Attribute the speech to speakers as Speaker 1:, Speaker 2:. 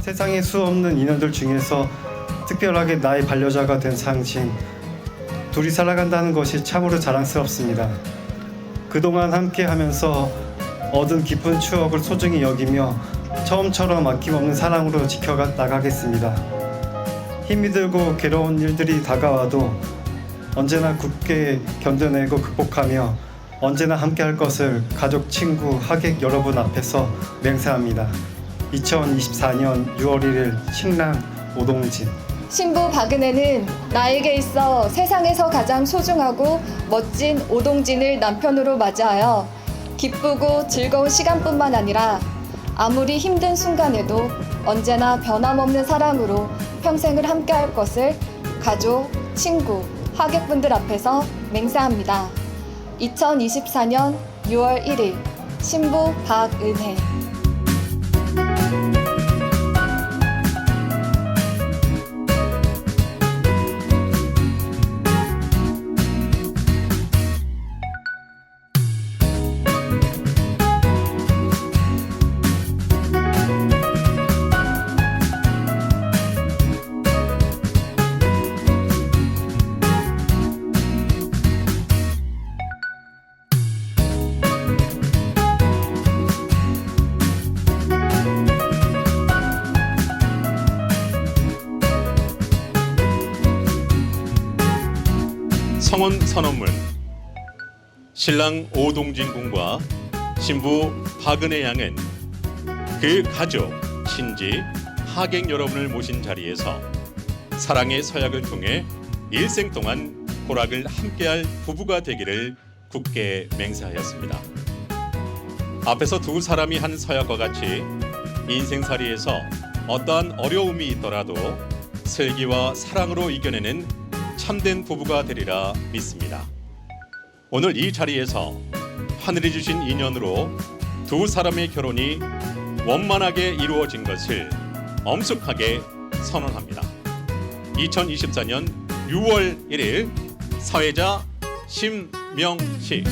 Speaker 1: 세상에 수 없는 인연들 중에서 특별하게 나의 반려자가 된 상신 둘이 살아간다는 것이 참으로 자랑스럽습니다. 그동안 함께 하면서 얻은 깊은 추억을 소중히 여기며 처음처럼 아낌없는 사랑으로 지켜가 나가겠습니다. 힘이 들고 괴로운 일들이 다가와도 언제나 굳게 견뎌내고 극복하며 언제나 함께 할 것을 가족, 친구, 하객 여러분 앞에서 맹세합니다. 2024년 6월 1일 신랑 오동진
Speaker 2: 신부 박은혜는 나에게 있어 세상에서 가장 소중하고 멋진 오동진을 남편으로 맞이하여 기쁘고 즐거운 시간뿐만 아니라 아무리 힘든 순간에도 언제나 변함없는 사랑으로 평생을 함께할 것을 가족, 친구, 하객분들 앞에서 맹세합니다. 2024년 6월 1일 신부 박은혜
Speaker 3: 성원 선언문 신랑 오동진 군과 신부 박은혜 양은 그 가족, 친지, 하객 여러분을 모신 자리에서 사랑의 서약을 통해 일생 동안 호락을 함께할 부부가 되기를 굳게 맹세하였습니다. 앞에서 두 사람이 한 서약과 같이 인생살이에서 어떠한 어려움이 있더라도 슬기와 사랑으로 이겨내는 참된 부부가 되리라 믿습니다. 오늘 이 자리에서 하늘이 주신 인연으로 두 사람의 결혼이 원만하게 이루어진 것을 엄숙하게 선언합니다. 2024년 6월 1일 사회자 심명식